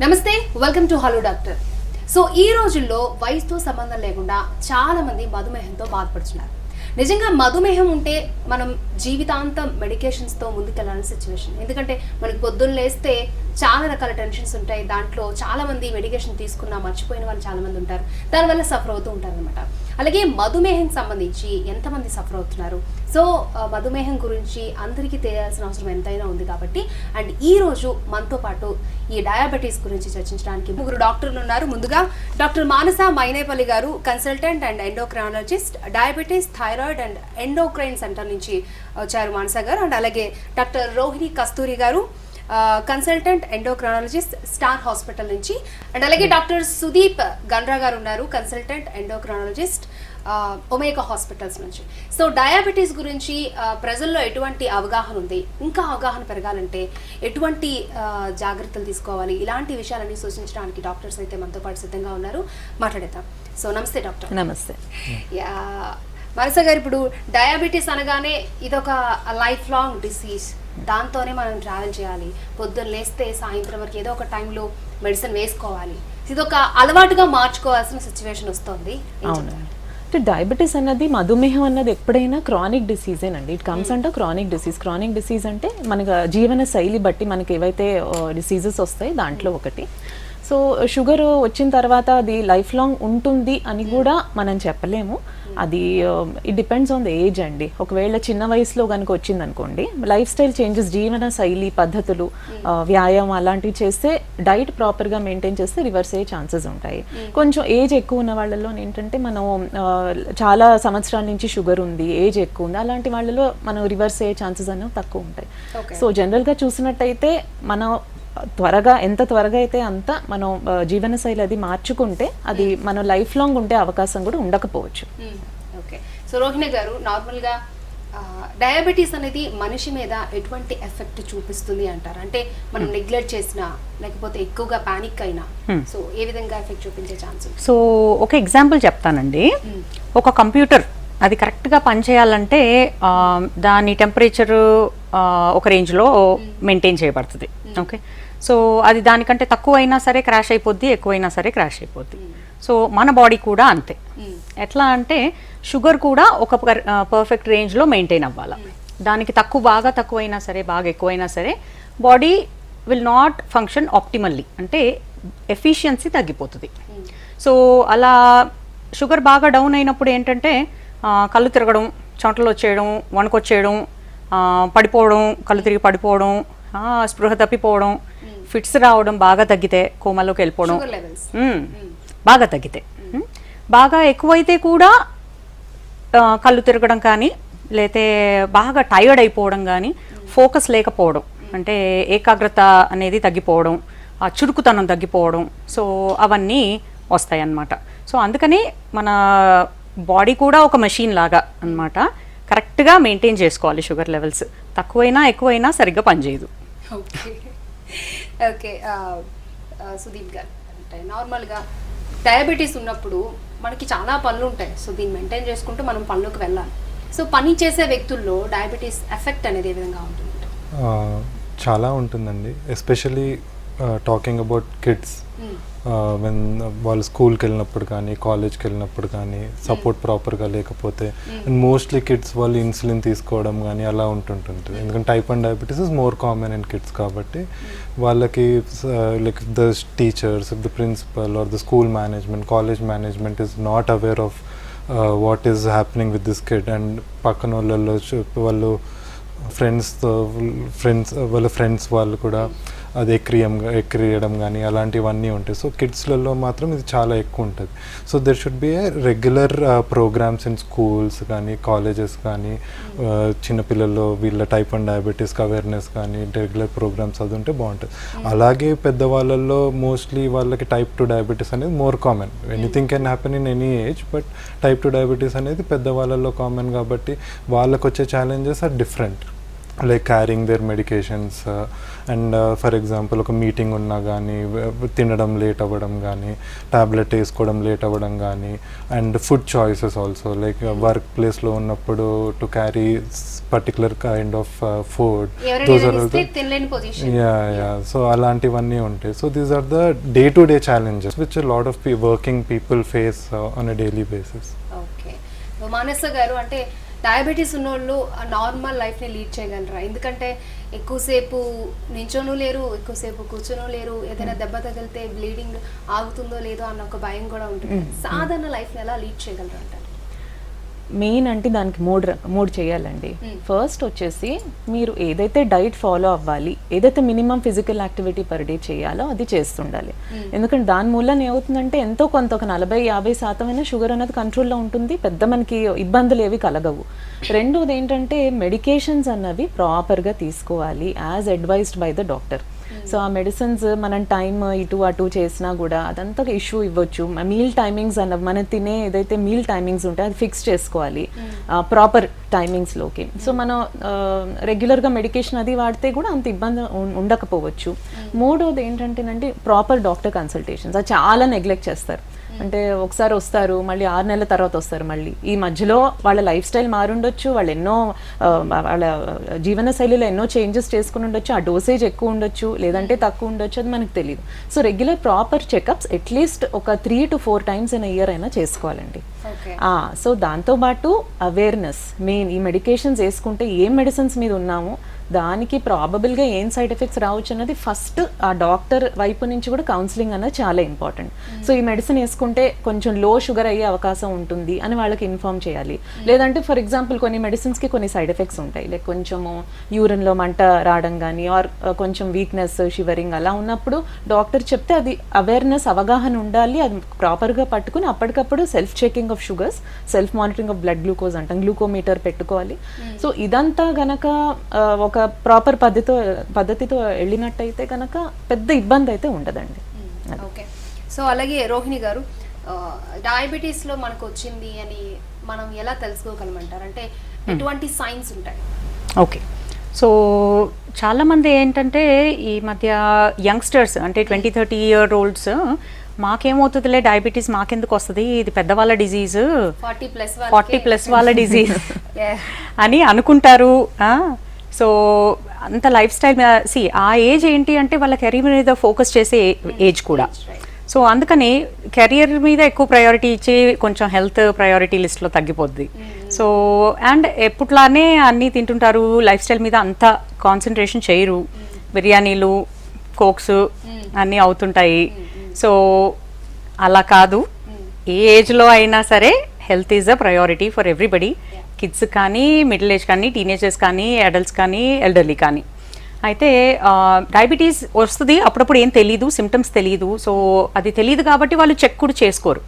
నమస్తే welcome to hello doctor so ఈ రోజుల్లో వయసుతో సంబంధం లేకుండా చాలా మంది మధుమేహంతో బాధపడుతున్నారు. నిజంగా మధుమేహం ఉంటే మనం జీవితాంతం మెడికేషన్స్తో ముందుకెళ్ళాల్సిన సిచ్యువేషన్ ఎందుకంటే మనకి పొద్దున్న లేస్తే చాలా రకాల టెన్షన్స్ ఉంటాయి. దాంట్లో చాలా మంది మెడికేషన్ తీసుకున్నా మర్చిపోయిన వాళ్ళు చాలా మంది ఉంటారు. దానివల్ల సఫర్ అవుతూ ఉంటారు అనమాట అలాగే మధుమేహం సంబంధించి ఎంతమంది సఫర్ అవుతున్నారు? సో మధుమేహం గురించి అందరికీ తెలియాల్సిన అవసరం ఎంతైనా ఉంది కాబట్టి అండ్ ఈ రోజు మనతో పాటు ఈ డయాబెటీస్ గురించి చర్చించడానికి ముగ్గురు డాక్టర్లు ఉన్నారు. ముందుగా డాక్టర్ మానస మైనేపల్లి గారు consultant and endocrinologist diabetes thyroid and endocrine centre నుంచి వచ్చారు మానస గారు. అండ్ అలాగే డాక్టర్ రోహిణి కస్తూరి గారు కన్సల్టెంట్ ఎండోక్రాలజిస్ట్ స్టార్ హాస్పిటల్ నుంచి. అండ్ అలాగే డాక్టర్ సుదీప్ గండ్రా గారు ఉన్నారు కన్సల్టెంట్ ఎండోక్రాలజిస్ట్ ఒమేగా హాస్పిటల్స్ నుంచి. సో డయాబెటీస్ గురించి ప్రజల్లో ఎటువంటి అవగాహన ఉంది? ఇంకా అవగాహన పెరగాలంటే ఎటువంటి జాగ్రత్తలు తీసుకోవాలి? ఇలాంటి విషయాలన్నీ సూచించడానికి డాక్టర్స్ అయితే మనతో పాటు సిద్ధంగా ఉన్నారు. మాట్లాడేద్దాం. సో నమస్తే డాక్టర్. నమస్తే. మనస గారు ఇప్పుడు డయాబెటీస్ అనగానే ఇదొక లైఫ్ లాంగ్ డిసీజ్ దాంతోనే మనం ట్రావెల్ చేయాలి. పొద్దున్న లేస్తే సాయంత్రం వరకు ఏదో ఒక టైంలో మెడిసిన్ వేసుకోవాలి. ఇదొక అలవాటుగా మార్చుకోవాల్సిన సిచ్యువేషన్ వస్తుంది. అవును? అంటే డయాబెటీస్ అన్నది మధుమేహం అన్నది ఎప్పుడైనా క్రానిక్ డిసీజేనండి ఇట్ కమ్స్ అంటే క్రానిక్ డిసీజ్ క్రానిక్ డిసీజ్ అంటే మనకు జీవన శైలి బట్టి మనకి ఏవైతే డిసీజెస్ వస్తాయి దాంట్లో ఒకటి. సో షుగర్ వచ్చిన తర్వాత అది లైఫ్ లాంగ్ ఉంటుంది అని కూడా మనం చెప్పలేము. అది it depends on the age అండి. ఒకవేళ చిన్న వయసులో కనుక వచ్చింది అనుకోండి లైఫ్ స్టైల్ చేంజెస్ జీవన శైలి పద్ధతులు ఆ, వ్యాయామం అలాంటివి చేస్తే డైట్ ప్రాపర్గా మెయింటైన్ చేస్తే రివర్స్ అయ్యే ఛాన్సెస్ ఉంటాయి. కొంచెం ఏజ్ ఎక్కువ ఉన్న వాళ్ళలో ఏంటంటే మనం చాలా సంవత్సరాల నుంచి షుగర్ ఉంది ఏజ్ ఎక్కువ ఉంది అలాంటి వాళ్ళలో మనం రివర్స్ అయ్యే ఛాన్సెస్ అనేవి తక్కువ ఉంటాయి. సో జనరల్గా చూసినట్టయితే మనం త్వరగా ఎంత త్వరగా అయితే అంత మనం జీవనశైలి అది మార్చుకుంటే అది మనం లైఫ్ లాంగ్ ఉండే అవకాశం కూడా ఉండకపోవచ్చు. ఓకే సో రోహిణి గారు నార్మల్గా డయాబెటీస్ అనేది మనిషి మీద ఎటువంటి ఎఫెక్ట్ చూపిస్తుంది అంటారు? అంటే మనం నెగ్లెక్ట్ చేసినా లేకపోతే ఎక్కువగా పానిక్ అయినా సో ఏ విధంగా ఎఫెక్ట్ చూపించే ఛాన్స్ సో ఒక ఎగ్జాంపుల్ చెప్తానండి. ఒక కంప్యూటర్ అది కరెక్ట్గా పనిచేయాలంటే దాని టెంపరేచర్ ఒక రేంజ్లో మెయింటైన్ చేయబడుతుంది. ఓకే? సో అది దానికంటే తక్కువ అయినా సరే క్రాష్ అయిపోద్ది ఎక్కువైనా సరే క్రాష్ అయిపోద్ది. సో మన బాడీ కూడా అంతే. ఎట్లా అంటే షుగర్ కూడా ఒక పర్ఫెక్ట్ రేంజ్లో మెయింటైన్ అవ్వాలి. దానికి తక్కువ బాగా తక్కువైనా సరే బాగా ఎక్కువైనా సరే body will not function optimally. అంటే ఎఫిషియన్సీ తగ్గిపోతుంది. సో అలా షుగర్ బాగా డౌన్ అయినప్పుడు ఏంటంటే కళ్ళు తిరగడం చెమటలు వచ్చేయడం వణుకొచ్చేయడం పడిపోవడం కళ్ళు తిరిగి పడిపోవడం స్పృహ తప్పిపోవడం ఫిట్స్ రావడం బాగా తగ్గితే కోమలోకి వెళ్ళిపోవడం. Levels hmm. బాగా తగ్గితే. బాగా ఎక్కువైతే కూడా కళ్ళు తిరగడం కానీ లేతే బాగా టైర్డ్ అయిపోవడం కానీ ఫోకస్ లేకపోవడం. అంటే ఏకాగ్రత అనేది తగ్గిపోవడం ఆ చురుకుతనం తగ్గిపోవడం. సో అవన్నీ వస్తాయి అన్నమాట సో అందుకని మన బాడీ కూడా ఒక మెషిన్ లాగా అన్నమాట. కరెక్ట్గా మెయింటైన్ చేసుకోవాలి షుగర్ లెవెల్స్. తక్కువైనా ఎక్కువైనా సరిగ్గా పనిచేయదు. ఓకే. సుదీప్ గారు అంటే నార్మల్గా డయాబెటీస్ ఉన్నప్పుడు మనకి చాలా పనులు ఉంటాయి. సో దీన్ని మెయింటైన్ చేసుకుంటూ మనం పనులకు వెళ్ళాలి. సో పని చేసే వ్యక్తుల్లో డయాబెటీస్ ఎఫెక్ట్ అనేది ఏ విధంగా ఉంటుంది ఆ, చాలా ఉంటుందండి. Especially talking about kids when వాళ్ళు స్కూల్కి వెళ్ళినప్పుడు కానీ కాలేజ్కి వెళ్ళినప్పుడు కానీ సపోర్ట్ ప్రాపర్గా లేకపోతే అండ్ మోస్ట్లీ కిడ్స్ వాళ్ళు ఇన్సులిన్ తీసుకోవడం కానీ అలా ఉంటుంటుంది. ఎందుకంటే type one diabetes is more common in kids కాబట్టి వాళ్ళకి like the teachers the principal or the school management college management is not aware of what is happening with this kid and పక్కన వాళ్ళలో వాళ్ళు ఫ్రెండ్స్తో ఫ్రెండ్స్ వాళ్ళ friends వాళ్ళు కూడా అది ఎక్రియం ఎక్రియడం కానీ అలాంటివన్నీ ఉంటాయి. సో కిడ్స్లలో మాత్రం ఇది చాలా ఎక్కువ ఉంటుంది. So there should be a regular programs in schools కానీ కాలేజెస్ కానీ చిన్నపిల్లల్లో వీళ్ళ టైప్ వన్ డయాబెటీస్కి అవేర్నెస్ కానీ రెగ్యులర్ ప్రోగ్రామ్స్ అది ఉంటే బాగుంటుంది. అలాగే పెద్దవాళ్ళల్లో మోస్ట్లీ వాళ్ళకి టైప్ టూ డయాబెటీస్ అనేది more common anything can happen in any age but type two diabetes అనేది పెద్దవాళ్ళల్లో కామన్ కాబట్టి వాళ్ళకి వచ్చే challenges are different like carrying their medications and for example ఒక మీటింగ్ ఉన్నా కానీ తినడం లేట్ అవ్వడం కానీ టాబ్లెట్ వేసుకోవడం లేట్ అవ్వడం కానీ and food choices also like work ప్లేస్లో ఉన్నప్పుడు to carry particular kind of food తినలేని position yeah yeah so అలాంటివన్నీ ఉంటాయి. So these are the day to day challenges which lot of working people face on a daily basis okay Manasa గారు అంటే diabetes ఉన్నోళ్ళు normal లైఫ్ని lead చేయగలరా? ఎందుకంటే ఎక్కువసేపు నించోను లేరు ఎక్కువసేపు కూర్చోను లేరు ఏదైనా దెబ్బ తగిలితే బ్లీడింగ్ ఆగుతుందో లేదో అన్న ఒక భయం కూడా ఉంటుంది. సాధారణ లైఫ్ని ఎలా లీడ్ చేయగలరు అంటారు మెయిన్ అంటే దానికి మూడు మూడు చేయాలండి. Hmm. ఫస్ట్ వచ్చేసి మీరు ఏదైతే డైట్ ఫాలో అవ్వాలి ఏదైతే minimum physical activity per day చేయాలో అది చేస్తుండాలి. ఎందుకంటే దాని మూలన ఏమవుతుందంటే ఎంతో కొంత ఒక నలభై యాభై శాతం అయినా షుగర్ అనేది కంట్రోల్లో ఉంటుంది పెద్ద మనకి ఇబ్బందులు ఏవి కలగవు. రెండోది ఏంటంటే మెడికేషన్స్ అన్నవి ప్రాపర్గా తీసుకోవాలి as advised by the doctor so ఆ మెడిసిన్స్ మనం టైం ఇటు అటు చేసినా కూడా అదంతా ఇష్యూ ఇవ్వచ్చు. మీల్ టైమింగ్స్ అన్న మనం తినే ఏదైతే మీల్ టైమింగ్స్ ఉంటాయో అది ఫిక్స్ చేసుకోవాలి. ప్రాపర్ టైమింగ్స్లోకి సో మనం రెగ్యులర్గా మెడికేషన్ అది వాడితే కూడా అంత ఇబ్బంది ఉండకపోవచ్చు. మూడోది ఏంటంటేనండి ప్రాపర్ డాక్టర్ కన్సల్టేషన్స్ అది చాలా నెగ్లెక్ట్ చేస్తారు. అంటే ఒకసారి వస్తారు మళ్ళీ ఆరు నెలల తర్వాత వస్తారు మళ్ళీ. ఈ మధ్యలో వాళ్ళ లైఫ్ స్టైల్ మారుండొచ్చు వాళ్ళు ఎన్నో వాళ్ళ జీవన శైలిలో ఎన్నో చేంజెస్ చేసుకుని ఉండొచ్చు ఆ డోసేజ్ ఎక్కువ ఉండొచ్చు లేదంటే తక్కువ ఉండొచ్చు అది మనకు తెలియదు so regular proper checkups at least ఒక three to four times in year అయినా చేసుకోవాలండి. సో దాంతోపాటు అవేర్నెస్ మెయిన్ ఈ మెడికేషన్స్ వేసుకుంటే ఏం మెడిసిన్స్ మీద ఉన్నామో దానికి ప్రాబబుల్గా ఏం సైడ్ ఎఫెక్ట్స్ రావచ్చు అన్నది ఫస్ట్ ఆ డాక్టర్ వైపు నుంచి కూడా కౌన్సిలింగ్ అన్నది చాలా ఇంపార్టెంట్ సో ఈ మెడిసిన్ వేసుకుంటే కొంచెం లో షుగర్ అయ్యే అవకాశం ఉంటుంది అని వాళ్ళకి ఇన్ఫార్మ్ చేయాలి. లేదంటే ఫర్ ఎగ్జాంపుల్ కొన్ని మెడిసిన్స్కి కొన్ని సైడ్ ఎఫెక్ట్స్ ఉంటాయి. లైక్ కొంచెము యూరిన్లో మంట రావడం కానీ ఆర్ కొంచెం వీక్నెస్ షివరింగ్ అలా ఉన్నప్పుడు డాక్టర్ చెప్తే అది అవేర్నెస్ అవగాహన ఉండాలి. అది ప్రాపర్గా పట్టుకుని అప్పటికప్పుడు self checking of sugars self monitoring of blood glucose అంటాం. గ్లూకోమీటర్ పెట్టుకోవాలి. సో ఇదంతా గనక ఆ, ఒక ప్రాపర్ పద్ధతితో పద్ధతితో వెళ్ళినట్టయితే గనక పెద్ద ఇబ్బంది అయితే ఉండదండి ఓకే సో అలాగే రోహిణి గారు డయాబెటీస్లో మనకు వచ్చింది అని మనం ఎలా తెలుసుకోగలమంటారు? అంటే ఎటువంటి సైన్స్ ఉంటాయి? ఓకే సో చాలామంది ఏంటంటే ఈ మధ్య యంగ్స్టర్స్ అంటే ట్వంటీ థర్టీ ఇయర్ ఓల్డ్స్ మాకేమవుతుందిలే డయాబెటీస్ మాకెందుకు వస్తుంది ఇది పెద్దవాళ్ళ disease forty plus forty plus వాళ్ళ డిజీజ్ అని అనుకుంటారు. సో అంత లైఫ్ స్టైల్ సి ఆ ఏజ్ ఏంటి అంటే వాళ్ళ కెరీర్ మీద ఫోకస్ చేసే ఏజ్ కూడా. సో అందుకని కెరియర్ మీద ఎక్కువ ప్రయారిటీ ఇచ్చి కొంచెం హెల్త్ ప్రయారిటీ లిస్ట్లో తగ్గిపోద్ది. సో అండ్ ఎప్పట్లానే అన్నీ తింటుంటారు లైఫ్ స్టైల్ మీద అంత కాన్సన్ట్రేషన్ చేయరు. బిర్యానీలు కోక్స్ అన్నీ అవుతుంటాయి. సో అలా కాదు. ఏ ఏజ్లో అయినా సరే health is a priority for everybody kids కానీ మిడిల్ ఏజ్ కానీ టీనేజర్స్ కానీ అడల్ట్స్ కానీ ఎల్డర్లీ కానీ. అయితే డయాబెటీస్ వస్తుంది అప్పుడప్పుడు ఏం తెలియదు సిమ్టమ్స్ తెలియదు సో అది తెలియదు కాబట్టి వాళ్ళు చెక్ కూడా చేసుకోరు.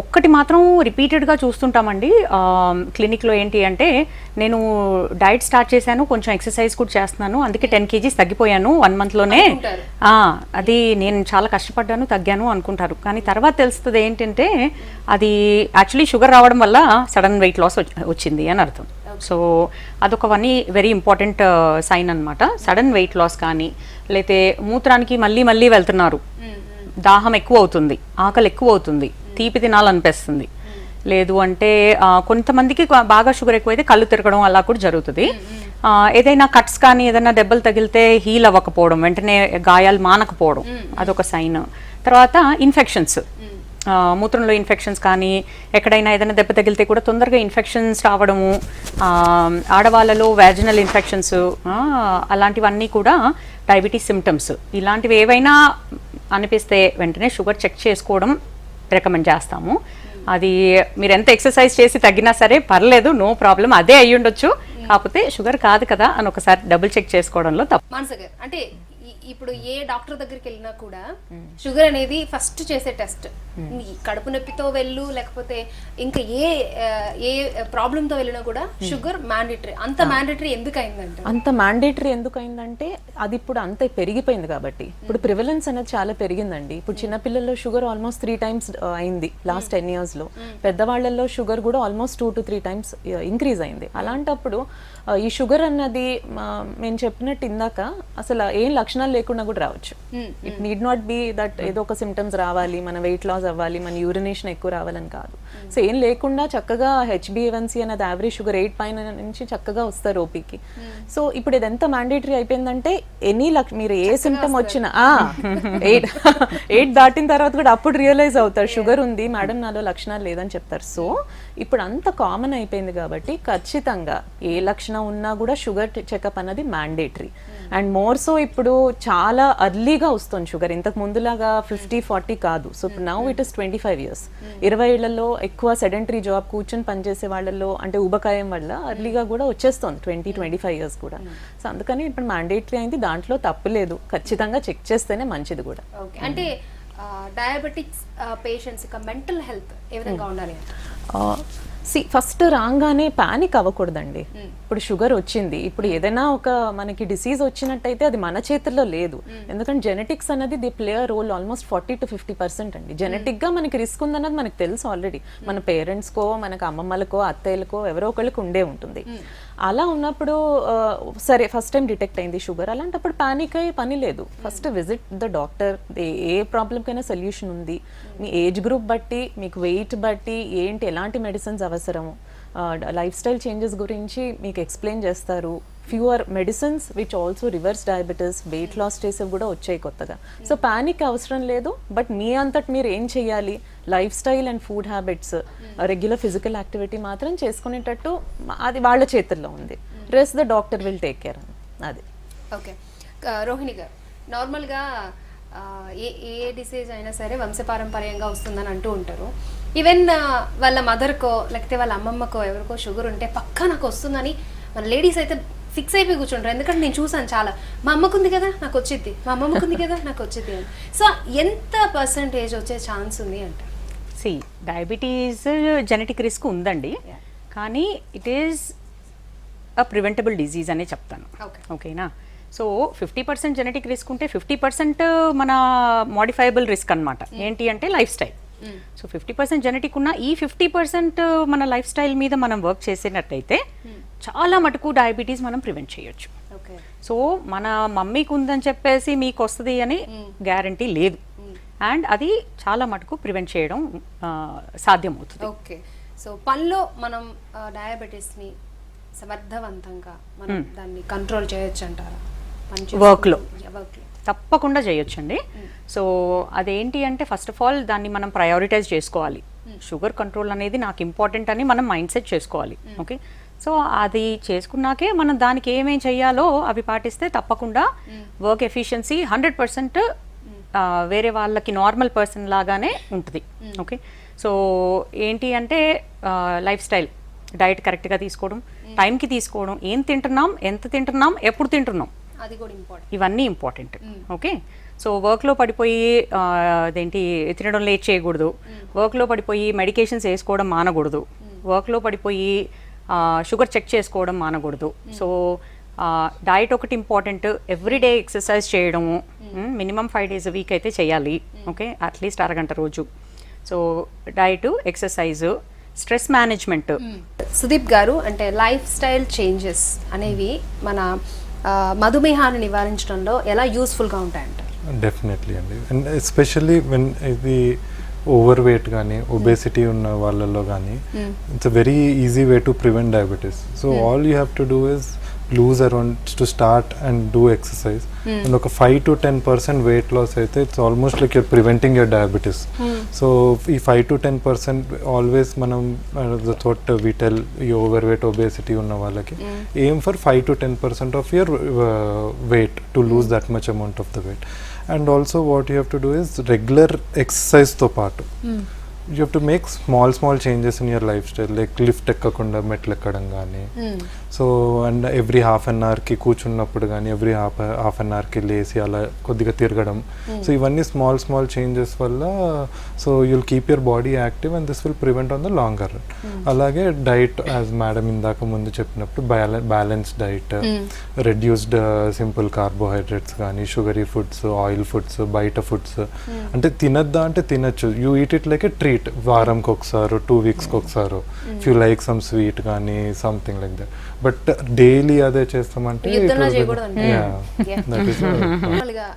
ఒక్కటి మాత్రం రిపీటెడ్గా చూస్తుంటామండి. క్లినిక్లో ఏంటి అంటే నేను డైట్ స్టార్ట్ చేశాను కొంచెం ఎక్సర్సైజ్ కూడా చేస్తున్నాను. అందుకే టెన్ కేజీస్ తగ్గిపోయాను వన్ మంత్లోనే. అది నేను చాలా కష్టపడ్డాను తగ్గాను అనుకుంటారు. కానీ తర్వాత తెలుస్తుంది ఏంటంటే అది యాక్చువల్లీ షుగర్ రావడం వల్ల సడన్ వెయిట్ లాస్ వచ్చింది అని అర్థం. సో అదొక వన్ వెరీ ఇంపార్టెంట్ సైన్ అన్నమాట. సడన్ వెయిట్ లాస్ కానీ లేతే మూత్రానికి మళ్ళీ మళ్ళీ వెళ్తున్నారు. దాహం ఎక్కువ అవుతుంది ఆకలి ఎక్కువ అవుతుంది. తీపి తినాలనిపిస్తుంది. లేదు అంటే కొంతమందికి బాగా షుగర్ ఎక్కువైతే కళ్ళు తిరగడం అలా కూడా జరుగుతుంది. ఏదైనా కట్స్ కానీ ఏదైనా దెబ్బలు తగిలితే హీల్ అవ్వకపోవడం వెంటనే గాయాలు మానకపోవడం అదొక సైన్ తర్వాత ఇన్ఫెక్షన్స్ మూత్రంలో ఇన్ఫెక్షన్స్ కానీ ఎక్కడైనా ఏదైనా దెబ్బ తగిలితే కూడా తొందరగా ఇన్ఫెక్షన్స్ రావడము ఆడవాళ్ళలో వ్యాజినల్ ఇన్ఫెక్షన్స్ అలాంటివన్నీ కూడా డయాబెటీస్ సిమ్టమ్స్ ఇలాంటివి ఏవైనా అనిపిస్తే వెంటనే షుగర్ చెక్ చేసుకోవడం రికమెండ్ చేస్తాము. అది మీరు ఎంత ఎక్సర్సైజ్ చేసి తగ్గినా సరే పర్లేదు నో ప్రాబ్లం అదే అయ్యుండొచ్చు. కాకపోతే షుగర్ కాదు కదా అని ఒకసారి డబుల్ చెక్ చేసుకోవడంలో తప్పు. అంటే ఇప్పుడు ఏ డాక్టర్ దగ్గరికి వెళ్ళినా కూడా షుగర్ అనేది ఫస్ట్ చేసే టెస్ట్. కడుపు నొప్పితో వెళ్ళు లేకపోతే ఇంకా ఏ ఏ ప్రాబ్లమ్తో వెళ్ళినా కూడా షుగర్ మ్యాండేటరీ. అంత మ్యాండేటరీ ఎందుకు అయిందంటే అంత మ్యాండేటరీ ఎందుకు అయిందంటే అది ఇప్పుడు అంత పెరిగిపోయింది కాబట్టి. ఇప్పుడు ప్రివలెన్స్ అనేది చాలా పెరిగిందండి. ఇప్పుడు చిన్నపిల్లల్లో షుగర్ ఆల్మోస్ట్ త్రీ టైమ్స్ అయింది లాస్ట్ టెన్ ఇయర్స్లో. పెద్దవాళ్ళల్లో షుగర్ కూడా almost two to three times increase అయింది. అలాంటప్పుడు ఈ షుగర్ అన్నది నేను చెప్పినట్టు ఇందాక అసలు ఏం లక్షణాలు లేకుండా కూడా రావచ్చు. It need not be that ఏదో ఒక సిమ్టమ్స్ రావాలి మన వెయిట్ లాస్ అవ్వాలి మన యూరినేషన్ ఎక్కువ రావాలని కాదు. సో ఏం లేకుండా చక్కగా హెచ్బిఎవన్సీ అనేది యావరేజ్ షుగర్ ఎయిట్ పైన నుంచి చక్కగా వస్తారు ఓపీకి సో ఇప్పుడు ఇది ఎంత మ్యాండేటరీ అయిపోయిందంటే ఎనీ లక్ మీరు ఏ సిమ్టమ్ వచ్చినా ఎయిట్ ఎయిట్ దాటిన తర్వాత కూడా అప్పుడు రియలైజ్ అవుతారు షుగర్ ఉంది మేడం నాలో లక్షణాలు లేదని చెప్తారు. సో ఇప్పుడు అంత కామన్ అయిపోయింది కాబట్టి ఖచ్చితంగా ఏ లక్షణం ఉన్నా కూడా షుగర్ చెకప్ అన్నది మ్యాండేటరీ అండ్ మోర్ సో ఇప్పుడు చాలా అర్లీగా వస్తుంది షుగర్ ఇంతకు ముందులాగా ఫిఫ్టీ ఫార్టీ కాదు. సో ఇప్పుడు now it is twenty five years ఇరవై ఏళ్ళలో ఎక్కువ సెడెంటరీ జాబ్ కూర్చొని పనిచేసే వాళ్ళలో అంటే ఉబకాయం వల్ల అర్లీగా కూడా వచ్చేస్తుంది ట్వంటీ ట్వంటీ ఫైవ్ ఇయర్స్ కూడా. సో అందుకని ఇప్పుడు మ్యాండేటరీ అయింది దాంట్లో తప్పు లేదు. ఖచ్చితంగా చెక్ చేస్తేనే మంచిది కూడా. అంటే డయాబెటిక్స్ పేషెంట్స్ యొక్క మెంటల్ హెల్త్ ఏ విధంగా ఉండాలి? సి ఫస్ట్ రాగానే పానిక్ అవ్వకూడదండి. ఇప్పుడు షుగర్ వచ్చింది. ఇప్పుడు ఏదైనా ఒక మనకి డిసీజ్ వచ్చినట్టయితే అది మన చేతుల్లో లేదు. ఎందుకంటే జెనెటిక్స్ అన్నది the play role almost forty to fifty percent అండి. జెనెటిక్గా మనకి రిస్క్ ఉందన్నది మనకు తెలుసు ఆల్రెడీ మన పేరెంట్స్కో మనకు అమ్మమ్మలకో అత్తయ్యలకో ఎవరో ఒకళ్ళకి ఉండే ఉంటుంది. అలా ఉన్నప్పుడు సరే ఫస్ట్ టైం డిటెక్ట్ అయింది షుగర్. అలాంటప్పుడు పానిక్ అయ్యే పని లేదు. ఫస్ట్ విజిట్ ద డాక్టర్ ఏ ప్రాబ్లంకైనా సొల్యూషన్ ఉంది. మీ ఏజ్ గ్రూప్ బట్టి మీకు వెయిట్ బట్టి ఏంటి ఎలాంటి మెడిసిన్స్ అవసరము? లైఫ్ స్టైల్ చేంజెస్ గురించి మీకు ఎక్స్ప్లెయిన్ చేస్తారు. Few are medicines which also reverse diabetes weight loss చేసేవి కూడా వచ్చాయి కొత్తగా. సో పానిక్ అవసరం లేదు బట్ మీ అంతటి మీరు ఏం చేయాలి? Lifestyle and food habits regular physical activity మాత్రం చేసుకునేటట్టు అది వాళ్ళ చేతుల్లో ఉంది. Rest the doctor will take care అది. ఓకే రోహిణి గారు నార్మల్గా ఏ ఏ డిసీజ్ అయినా సరే వంశపారంపర్యంగా వస్తుందని అంటూ ఉంటారు. ఈవెన్ వాళ్ళ మదర్కో లేకపోతే వాళ్ళ అమ్మమ్మకో ఎవరికో షుగర్ ఉంటే పక్కా నాకు వస్తుందని మన లేడీస్ అయితే ఫిక్స్ అయిపోయి కూర్చుంటారు. ఎందుకంటే నేను చూసాను చాలా. మా అమ్మకుంది కదా నాకు వచ్చింది మా అమ్మమ్మకుంది కదా నాకు వచ్చింది అని. సో ఎంత పర్సంటేజ్ వచ్చే ఛాన్స్ ఉంది అంటారు సి డయాబెటీస్ జెనెటిక్ రిస్క్ ఉందండి. కానీ it is a preventable disease అనే చెప్తాను. ఓకేనా so fifty percent genetic risk ఉంటే ఫిఫ్టీ పర్సెంట్ మన మోడిఫైబుల్ రిస్క్ అన్నమాట. ఏంటి అంటే lifestyle so fifty percent genetic ఉన్న ఈ ఫిఫ్టీ పర్సెంట్ మన లైఫ్ స్టైల్ మీద మనం వర్క్ చేసినట్టయితే చాలా మటుకు డయాబెటీస్ మనం ప్రివెంట్ చేయొచ్చు. ఓకే. సో మన మమ్మీకి ఉందని చెప్పేసి మీకు వస్తుంది అని గ్యారంటీ లేదు. అండ్ అది చాలా మటుకు ప్రివెంట్ చేయడం ఆ, సాధ్యమవుతుంది. ఓకే. సో పనిలో మనం డయాబెటీస్ని సమర్థవంతంగా మనం దాన్ని కంట్రోల్ చేయొచ్చు అంటారా పని Work లో. వర్క్లో. తప్పకుండా చేయొచ్చండి. సో అదేంటి అంటే ఫస్ట్ ఆఫ్ ఆల్ దాన్ని మనం ప్రయారిటైజ్ చేసుకోవాలి. షుగర్ కంట్రోల్ అనేది నాకు ఇంపార్టెంట్ అని మనం మైండ్ సెట్ చేసుకోవాలి. ఓకే సో అది చేసుకున్నాకే మనం దానికి ఏమేం చేయాలో అవి పాటిస్తే తప్పకుండా వర్క్ ఎఫిషియన్సీ హండ్రెడ్ పర్సెంట్ వేరే వాళ్ళకి నార్మల్ పర్సన్ లాగానే ఉంటుంది. ఓకే సో ఏంటి అంటే లైఫ్ స్టైల్ డైట్ కరెక్ట్గా తీసుకోవడం టైంకి తీసుకోవడం ఏం తింటున్నాం ఎంత తింటున్నాం ఎప్పుడు తింటున్నాం. అది కూడా ఇంపార్టెంట్ ఇవన్నీ ఇంపార్టెంట్ ఓకే సో వర్క్లో పడిపోయి అదేంటి తినడం లేట్ చేయకూడదు. వర్క్లో పడిపోయి మెడికేషన్స్ వేసుకోవడం మానకూడదు. వర్క్లో పడిపోయి షుగర్ చెక్ చేసుకోవడం మానకూడదు. సో డైట్ ఒకటి ఇంపార్టెంట్ ఎవ్రీడే ఎక్సర్సైజ్ చేయడము మినిమం ఫైవ్ డేస్ వీక్ అయితే చేయాలి. ఓకే అట్లీస్ట్ అరగంట రోజు. So diet exercise stress management Sudeep గారు అంటే లైఫ్ స్టైల్ చేంజెస్ అనేవి మన మధుమేహాన్ని నివారించడంలో ఎలా యూస్ఫుల్గా ఉంటాయంటారు డెఫినెట్లీ అండి. అండ్ ఎస్పెషల్లీ వెన్ ఇది ఓవర్ వెయిట్ కానీ ఒబేసిటీ ఉన్న వాళ్ళల్లో కానీ it's a very easy way to prevent diabetes so all you have to do is lose around to start and do exercise and ఒక five to ten percent weight loss అయితే it's almost like you're preventing your diabetes so ఈ five to ten percent always మనం the thought వీటెల్ ఈ over weight obesity ఉన్న వాళ్ళకి ఏం for five to ten percent of your weight to lose that much amount of the weight and also what you have to do is regular ఎక్సర్సైజ్తో పాటు you have to make small small changes in your lifestyle like lift ఎక్కకుండా మెట్లు ఎక్కడం కానీ so and every half an అవర్కి కూర్చున్నప్పుడు కానీ every half half an అవర్కి లేసి అలా కొద్దిగా తిరగడం. సో ఇవన్నీ స్మాల్ స్మాల్ చేంజెస్ వల్ల so you'll keep your body active and this will prevent on the longer run అలాగే డైట్ యాజ్ మేడం ఇందాక ముందు చెప్పినప్పుడు balance diet reduced simple carbohydrates కానీ షుగరీ ఫుడ్స్ ఆయిల్ ఫుడ్స్ బయట ఫుడ్స్ అంటే తినద్దా అంటే తినచ్చు. You eat it like a treat వారంకి ఒకసారి టూ వీక్స్కి ఒకసారి ఫ్యూ లైక్ సమ్ స్వీట్ కానీ something like that but daily అదే చేస్తామంటే మామూలుగా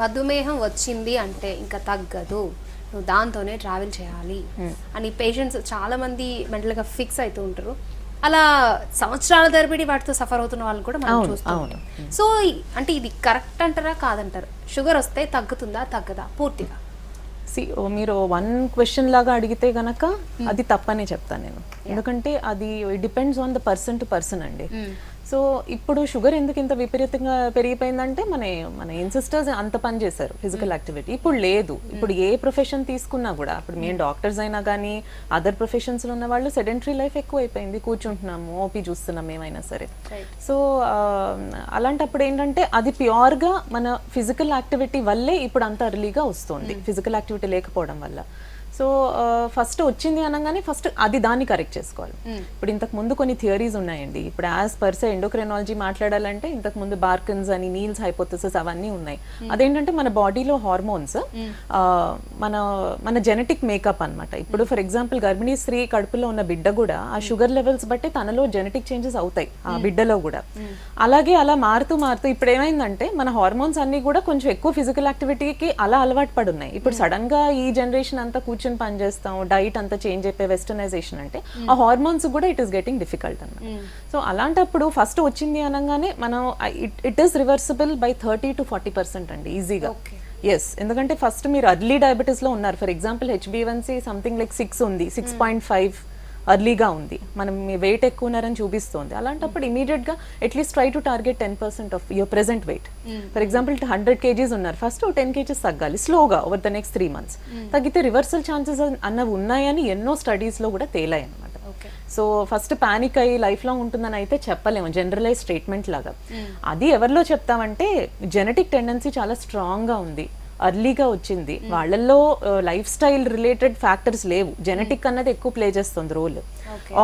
మధుమేహం వచ్చింది అంటే ఇంకా తగ్గదు. నువ్వు దాంతోనే ట్రావెల్ చేయాలి అని పేషెంట్స్ చాలా మంది మెంటల్గా ఫిక్స్ అవుతూ ఉంటారు. అలా సంవత్సరాల తరబడి వాటితో సఫర్ అవుతున్న వాళ్ళు కూడా మనం చూస్తూ. ఉంటాం. సో అంటే ఇది కరెక్ట్ అంటారా? కాదంటారు. షుగర్ వస్తే తగ్గుతుందా? తగ్గదా? పూర్తిగా. సి మీరు వన్ క్వశ్చన్ లాగా అడిగితే గనక అది తప్పనే చెప్తాను నేను. ఎందుకంటే అది depends on the person to person అండి. సో ఇప్పుడు షుగర్ ఎందుకు ఇంత విపరీతంగా పెరిగిపోయిందంటే మన మన ఇన్సిస్టర్స్ అంత పని చేశారు ఫిజికల్ యాక్టివిటీ ఇప్పుడు లేదు. ఇప్పుడు ఏ ప్రొఫెషన్ తీసుకున్నా కూడా ఇప్పుడు మేము డాక్టర్స్ అయినా కానీ అదర్ ప్రొఫెషన్స్లో ఉన్న వాళ్ళు సెడెంటరీ లైఫ్ ఎక్కువ అయిపోయింది కూర్చుంటున్నాము ఓపీ చూస్తున్నాం ఏమైనా సరే. సో అలాంటప్పుడు ఏంటంటే అది ప్యూర్గా మన ఫిజికల్ యాక్టివిటీ వల్లే ఇప్పుడు అంత అర్లీగా వస్తుంది. ఫిజికల్ యాక్టివిటీ లేకపోవడం వల్ల. సో ఫస్ట్ వచ్చింది అనగానే ఫస్ట్ అది దాన్ని కరెక్ట్ చేసుకోవాలి. ఇప్పుడు ఇంతకు ముందు కొన్ని థియరీస్ ఉన్నాయండి. ఇప్పుడు యాజ్ పర్సే ఎండోక్రైనాలజీ మాట్లాడాలంటే ఇంతకు ముందు బార్కన్స్ అని నీల్స్ హైపోథసిస్ అవన్నీ ఉన్నాయి. అదేంటంటే మన బాడీలో హార్మోన్స్ మన మన జెనెటిక్ మేకప్ అన్నమాట. ఇప్పుడు ఫర్ ఎగ్జాంపుల్ గర్భిణీ స్త్రీ కడుపులో ఉన్న బిడ్డ కూడా ఆ షుగర్ లెవెల్స్ బట్టి తనలో జెనెటిక్ చేంజెస్ అవుతాయి ఆ బిడ్డలో కూడా. అలాగే అలా మారుతూ మారుతూ ఇప్పుడు ఏమైందంటే మన హార్మోన్స్ అన్ని కూడా కొంచెం ఎక్కువ ఫిజికల్ యాక్టివిటీకి అలా అలవాటు పడి ఉన్నాయి ఇప్పుడు సడన్గా ఈ జనరేషన్ అంతా కూర్చొని పని చేస్తాం డైట్ అంతా చేంజ్ అయిపోయి వెస్టర్నైజేషన్ అంటే ఆ హార్మోన్స్ కూడా ఇట్ ఈస్ గెటింగ్ డిఫికల్ట్ అన్నమాట. సో అలాంటప్పుడు ఫస్ట్ వచ్చింది అనగానే మనం it is reversible by thirty to forty percent అండి ఈజీగా. ఎస్ ఎందుకంటే ఫస్ట్ మీరు అర్లీ డయాబెటీస్లో ఉన్నారు. ఫర్ ఎగ్జాంపుల్ హెచ్బివన్సీ సంథింగ్ లైక్ సిక్స్ ఉంది సిక్స్ పాయింట్ ఫైవ్ అర్లీగా ఉంది. మనం మీ వెయిట్ ఎక్కువ ఉన్నారని చూపిస్తుంది. అలాంటప్పుడు ఇమీడియట్గా at least try to target ten percent of your present weight for example hundred KGs ఉన్నారు. ఫస్ట్ టెన్ కేజీస్ తగ్గాలి. స్లోగా over the next three months తగ్గితే రివర్సల్ ఛాన్సెస్ అన్నవి ఉన్నాయని ఎన్నో స్టడీస్లో కూడా తేలాయి అనమాట సో ఫస్ట్ పానిక్ అయ్యి లైఫ్ లాంగ్ ఉంటుందని అయితే చెప్పలేము. జనరలైజ్ ట్రీట్మెంట్ లాగా. అది ఎవరిలో చెప్తామంటే జెనెటిక్ టెండెన్సీ చాలా స్ట్రాంగ్గా ఉంది. అర్లీగా వచ్చింది. వాళ్ళల్లో లైఫ్ స్టైల్ రిలేటెడ్ ఫ్యాక్టర్స్ లేవు. జెనెటిక్ అన్నది ఎక్కువ ప్లే చేస్తుంది role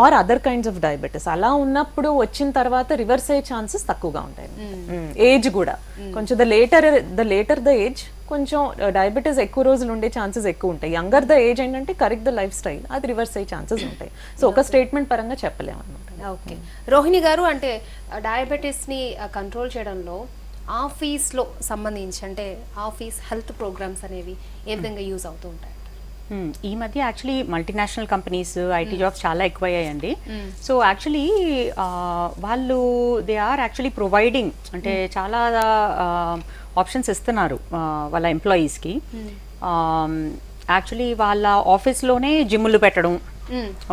or other kinds of diabetes అలా ఉన్నప్పుడు వచ్చిన తర్వాత రివర్స్ అయ్యే ఛాన్సెస్ తక్కువగా ఉంటాయి. ఏజ్ కూడా. కొంచెం the later the later the age కొంచెం డయాబెటీస్ ఎక్కువ రోజులు ఉండే ఛాన్సెస్ ఎక్కువ ఉంటాయి. యంగర్ ద ఏజ్ ఏంటంటే కరెక్ట్ ద లైఫ్ స్టైల్ అది రివర్స్ అయ్యే ఛాన్సెస్ ఉంటాయి. సో ఒక స్టేట్మెంట్ పరంగా చెప్పలేము అనమాట ఓకే రోహిణి గారు అంటే డయాబెటీస్ని కంట్రోల్ చేయడంలో ఆఫీస్లో సంబంధించి అంటే ఆఫీస్ హెల్త్ ప్రోగ్రామ్స్ అనేవి ఏ విధంగా యూజ్ అవుతూ ఉంటాయి? Hmm. ఈ మధ్య actually multinational companies IT jobs చాలా ఎక్కువయ్యాయండి. సో యాక్చువల్లీ వాళ్ళు దే ఆర్ యాక్చువల్లీ ప్రొవైడింగ్ అంటే చాలా ఆప్షన్స్ ఇస్తున్నారు వాళ్ళ ఎంప్లాయీస్కి యాక్చువల్లీ వాళ్ళ ఆఫీస్లోనే జిమ్లు పెట్టడం.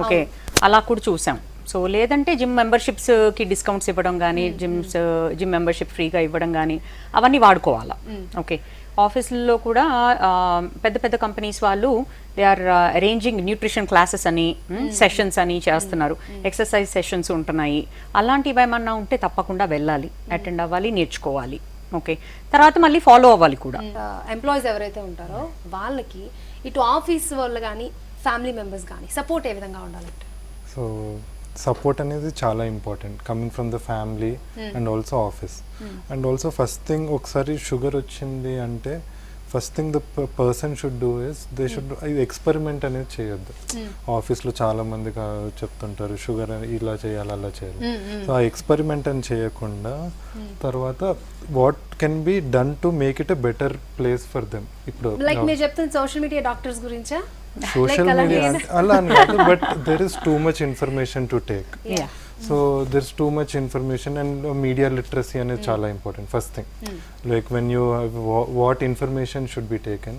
ఓకే అలా కూడా చూసాం. సో లేదంటే జిమ్ మెంబర్షిప్స్కి డిస్కౌంట్స్ ఇవ్వడం కానీ జిమ్స్ జిమ్ మెంబర్షిప్ ఫ్రీగా ఇవ్వడం కానీ అవన్నీ వాడుకోవాలా. ఓకే ఆఫీసుల్లో కూడా పెద్ద పెద్ద కంపెనీస్ వాళ్ళు they are arranging nutrition classes అని సెషన్స్ అని చేస్తున్నారు. ఎక్సర్సైజ్ సెషన్స్ ఉంటున్నాయి. అలాంటివి ఏమన్నా ఉంటే తప్పకుండా వెళ్ళాలి. అటెండ్ అవ్వాలి నేర్చుకోవాలి. ఓకే తర్వాత మళ్ళీ ఫాలో అవ్వాలి కూడా. ఎంప్లాయీస్ ఎవరైతే ఉంటారో వాళ్ళకి ఇటు ఆఫీస్ వాళ్ళు కానీ ఫ్యామిలీ మెంబర్స్ కానీ సపోర్ట్ ఏ విధంగా ఉండాలంటే? సో సపోర్ట్ అనేది చాలా important. Coming from the family and also office and also first thing ఒకసారి షుగర్ వచ్చింది అంటే first thing the person should do is they should ఇది ఎక్స్పెరిమెంట్ అనేది చేయొద్దు. ఆఫీస్లో చాలా మంది చెప్తుంటారు షుగర్ ఇలా చేయాలి అలా చేయాలి. సో ఆ ఎక్స్పెరిమెంట్ అని చేయకుండా తర్వాత what can be done to make it a better place for them ఇప్పుడు లైక్ మీరు చెప్తున్న సోషల్ మీడియా డాక్టర్స్ గురించా? సోషల్ Like మీడియా అలా అని కాదు but there is too much information to take Yeah. So there is too much information and media literacy అనేది చాలా important first thing like when you what information should be taken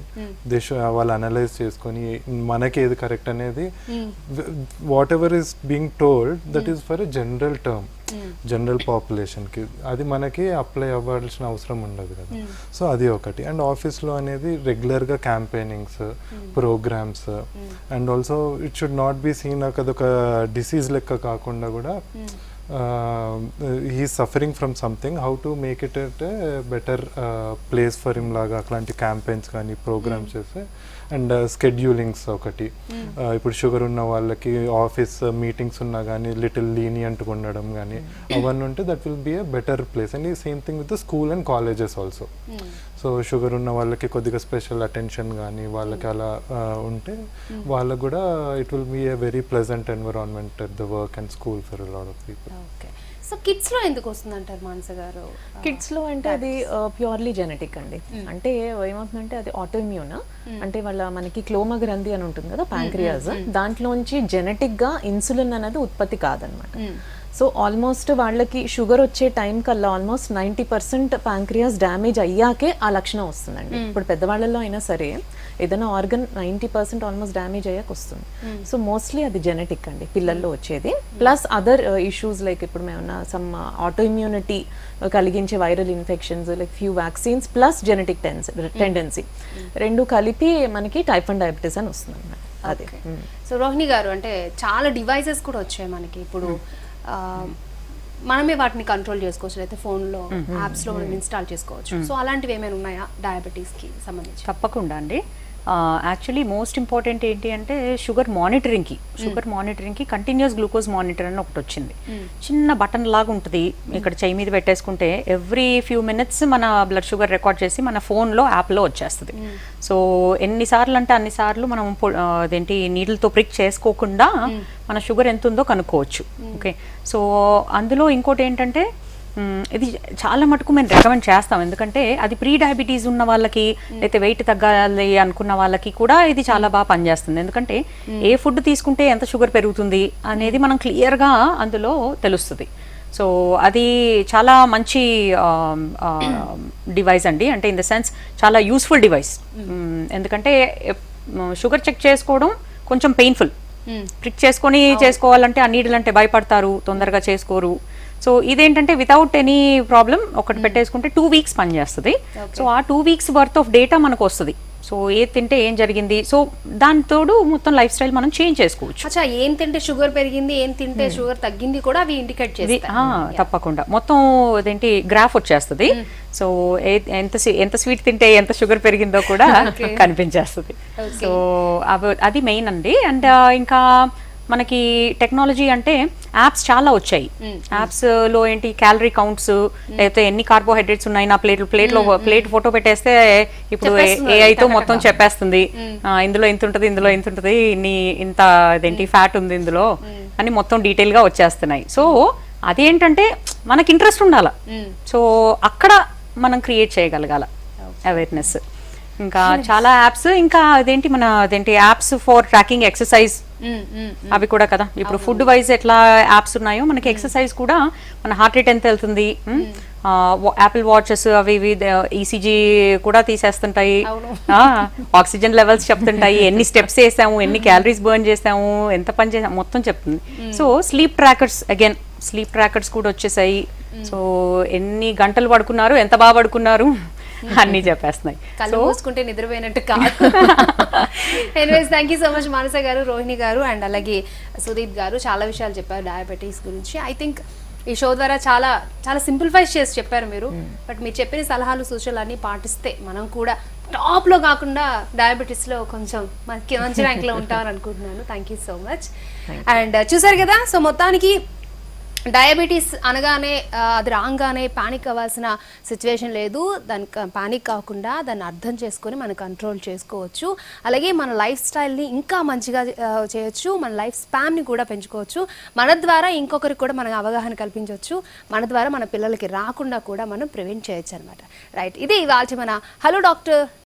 they వాళ్ళు analyse చేసుకొని మనకి ఏది correct అనేది what ever is being told that is for a general term general పాపులేషన్కి. అది మనకి apply అవ్వాల్సిన అవసరం ఉండదు కదా. సో అది ఒకటి. అండ్ ఆఫీస్లో అనేది రెగ్యులర్గా campaignings programmes and also it should not be seen అదొక డిసీజ్ లెక్క కాకుండా కూడా he suffering from something how to make it at better place for him లాగా అట్లాంటి క్యాంపెయిన్స్ కానీ ప్రోగ్రామ్స్ చేస్తే అండ్ స్కెడ్యూలింగ్స్ ఒకటి. Uh, ఇప్పుడు షుగర్ ఉన్న వాళ్ళకి ఆఫీస్ మీటింగ్స్ ఉన్నా కానీ లిటిల్ లీనియంట్గా ఉండడం కానీ అవన్నీ ఉంటే that will be a better place and ఈ same thing with school and colleges also so sugar ఉన్న వాళ్ళకి కొద్దిగా స్పెషల్ అటెన్షన్ కానీ వాళ్ళకి అలా ఉంటే వాళ్ళకు కూడా it will be a very pleasant environment the work and school for lot of people. Okay. So కిడ్స్లో ఎందుకు వస్తుంది అంటారు మానస గారు? కిడ్స్లో అంటే అది ప్యూర్లీ జెనెటిక్ అండి. అంటే ఏమవుతుందంటే అది ఆటోఇమ్యూన్ అంటే వాళ్ళ మనకి క్లోమ గ్రంథి అని ఉంటుంది కదా ప్యాంక్రియాస్. దాంట్లోంచి జెనెటిక్గా ఇన్సులిన్ అనేది ఉత్పత్తి కాదనమాట. సో ఆల్మోస్ట్ వాళ్ళకి షుగర్ వచ్చే టైం కల్లా almost ninety percent pancreas damage అయ్యాకే ఆ లక్షణం వస్తుందండి. ఇప్పుడు పెద్దవాళ్ళలో అయినా సరే ఏదైనా organ ninety percent almost damage అయ్యాక వస్తుంది. సో మోస్ట్లీ అది జెనెటిక్ అండి పిల్లల్లో వచ్చేది. ప్లస్ అదర్ ఇష్యూస్ లైక్ ఇప్పుడు మేమన్నా సమ్ ఆటో ఇమ్యూనిటీ కలిగించే viral infections like few vaccines plus genetic tens tendency రెండు కలిపి మనకి టైప్ అండ్ డయాబెటీస్ అని వస్తుంది అన్నమాట అదే. సో రోహిణి గారు అంటే చాలా డివైసెస్ కూడా వచ్చాయి మనకి. ఇప్పుడు మనమే వాటిని కంట్రోల్ చేసుకోవచ్చు. అయితే ఫోన్లో యాప్స్లో మనం ఇన్స్టాల్ చేసుకోవచ్చు. సో అలాంటివి ఏమైనా ఉన్నాయా? డయాబెటీస్కి సంబంధించి? తప్పకుండా అండి. యాక్చువల్లీ మోస్ట్ ఇంపార్టెంట్ ఏంటి అంటే షుగర్ మానిటరింగ్కి షుగర్ మానిటరింగ్కి కంటిన్యూస్ గ్లూకోజ్ మానిటర్ అని ఒకటి వచ్చింది. చిన్న బటన్ లాగా ఉంటుంది. ఇక్కడ చెయ్యి మీద పెట్టేసుకుంటే ఎవ్రీ ఫ్యూ మినిట్స్ మన బ్లడ్ షుగర్ రికార్డ్ చేసి మన ఫోన్లో యాప్లో వచ్చేస్తుంది. సో ఎన్నిసార్లు అంటే అన్నిసార్లు మనం అదేంటి నీళ్ళతో ప్రిక్ చేసుకోకుండా మన షుగర్ ఎంత ఉందో కనుక్కోవచ్చు. ఓకే సో అందులో ఇంకోటి ఏంటంటే. ఇది చాలా మటుకు మేము రికమెండ్ చేస్తాం. ఎందుకంటే అది ప్రీ డయాబెటీస్ ఉన్న వాళ్ళకి అయితే వెయిట్ తగ్గాలి అనుకున్న వాళ్ళకి కూడా ఇది చాలా బాగా పనిచేస్తుంది. ఎందుకంటే ఏ ఫుడ్ తీసుకుంటే ఎంత షుగర్ పెరుగుతుంది అనేది మనం క్లియర్గా అందులో తెలుస్తుంది. సో అది చాలా మంచి డివైస్ అండి. అంటే ఇన్ ద సెన్స్ చాలా యూస్ఫుల్ డివైస్ ఎందుకంటే షుగర్ చెక్ చేసుకోవడం కొంచెం పెయిన్ఫుల్ ట్రిక్ చేసుకొని చేసుకోవాలంటే ఆ నీడలు అంటే భయపడతారు తొందరగా చేసుకోరు. సో ఇదేంటంటే వితౌట్ ఎనీ ప్రాబ్లం ఒకటి పెట్టేసుకుంటే టూ వీక్స్ పనిచేస్తుంది సో ఆ two weeks worth of data మనకు వస్తుంది. సో ఏది తింటే ఏం జరిగింది? సో దానితోడు మొత్తం లైఫ్ స్టైల్ మనం చేంజ్ చేసుకోవచ్చు. అచ్చా ఏం తింటే షుగర్ పెరిగింది ఏం తింటే షుగర్ తగ్గింది కూడా అవి ఇండికేట్ ఆ, తప్పకుండా. మొత్తం అదేంటి గ్రాఫ్ వచ్చేస్తుంది. సో ఏ- ఎంత ఎంత స్వీట్ తింటే ఎంత షుగర్ పెరిగిందో కూడా కనిపించేస్తుంది. సో అది మెయిన్ అండి. అండ్ ఇంకా మనకి టెక్నాలజీ అంటే యాప్స్ చాలా వచ్చాయి. యాప్స్లో ఏంటి క్యాలరీ కౌంట్స్ లేకపోతే ఎన్ని కార్బోహైడ్రేట్స్ ఉన్నాయి నా ప్లేట్ ప్లేట్లో ప్లేట్ ఫోటో పెట్టేస్తే ఇప్పుడు ఏఐతో మొత్తం చెప్పేస్తుంది. ఇందులో ఇంత ఉంటుంది ఇందులో ఇంత ఉంటుంది ఇన్ని ఇంత అదేంటి ఫ్యాట్ ఉంది ఇందులో అని మొత్తం డీటెయిల్గా వచ్చేస్తున్నాయి. సో అదేంటంటే మనకి ఇంట్రెస్ట్ ఉండాల. సో అక్కడ మనం క్రియేట్ చేయగలగాల అవేర్నెస్. ఇంకా చాలా యాప్స్ ఇంకా అదేంటి మన అదేంటి యాప్స్ ఫర్ ట్రాకింగ్ ఎక్సర్సైజ్ అవి కూడా కదా. ఇప్పుడు ఫుడ్ వైజ్ ఎట్లా యాప్స్ ఉన్నాయో మనకి ఎక్సర్సైజ్ కూడా మన హార్ట్ రేట్ ఎంత వెళ్తుంది యాపిల్ వాచెస్ అవి ఇవి ఈసీజీ కూడా తీసేస్తుంటాయి. Oxygen levels చెప్తుంటాయి. ఎన్ని స్టెప్స్ వేసాము ఎన్ని క్యాలరీస్ బర్న్ చేసాము ఎంత పని చేసాము మొత్తం చెప్తుంది. So sleep trackers again sleep trackers కూడా వచ్చేసాయి. సో ఎన్ని గంటలు పడుకున్నారు ఎంత బాగా పడుకున్నారు? అన్నీ చెప్పేస్తున్నాయి. కళ్ళు మూసుకుంటే నిద్రపోయినట్టు కాదు. Anyways thank you so much Manasa గారు రోహిణి గారు అండ్ అలాగే సుదీప్ గారు. చాలా విషయాలు చెప్పారు డయాబెటీస్ గురించి. ఐ థింక్ ఈ షో ద్వారా చాలా చాలా సింప్లిఫైస్ చేసి చెప్పారు మీరు. బట్ మీరు చెప్పిన సలహాలు సూచనలు అన్నీ పాటిస్తే మనం కూడా టాప్లో కాకుండా డయాబెటీస్లో కొంచెం మనకి మంచి ర్యాంక్లో ఉంటామని అనుకుంటున్నాను. Thank you so much and చూసారు కదా? సో మొత్తానికి డయాబెటీస్ అనగానే అది రాగానే పానిక్ అవ్వాల్సిన సిచ్యువేషన్ లేదు. దానికి పానిక్ కాకుండా దాన్ని అర్థం చేసుకొని మనం కంట్రోల్ చేసుకోవచ్చు. అలాగే మన లైఫ్ స్టైల్ని ఇంకా మంచిగా చేయొచ్చు. మన లైఫ్ స్పాన్ని కూడా పెంచుకోవచ్చు. మన ద్వారా ఇంకొకరికి కూడా మనం అవగాహన కల్పించవచ్చు. మన ద్వారా మన పిల్లలకి రాకుండా కూడా మనం ప్రివెంట్ చేయొచ్చు అనమాట రైట్ ఇది ఇవాళ మన హలో డాక్టర్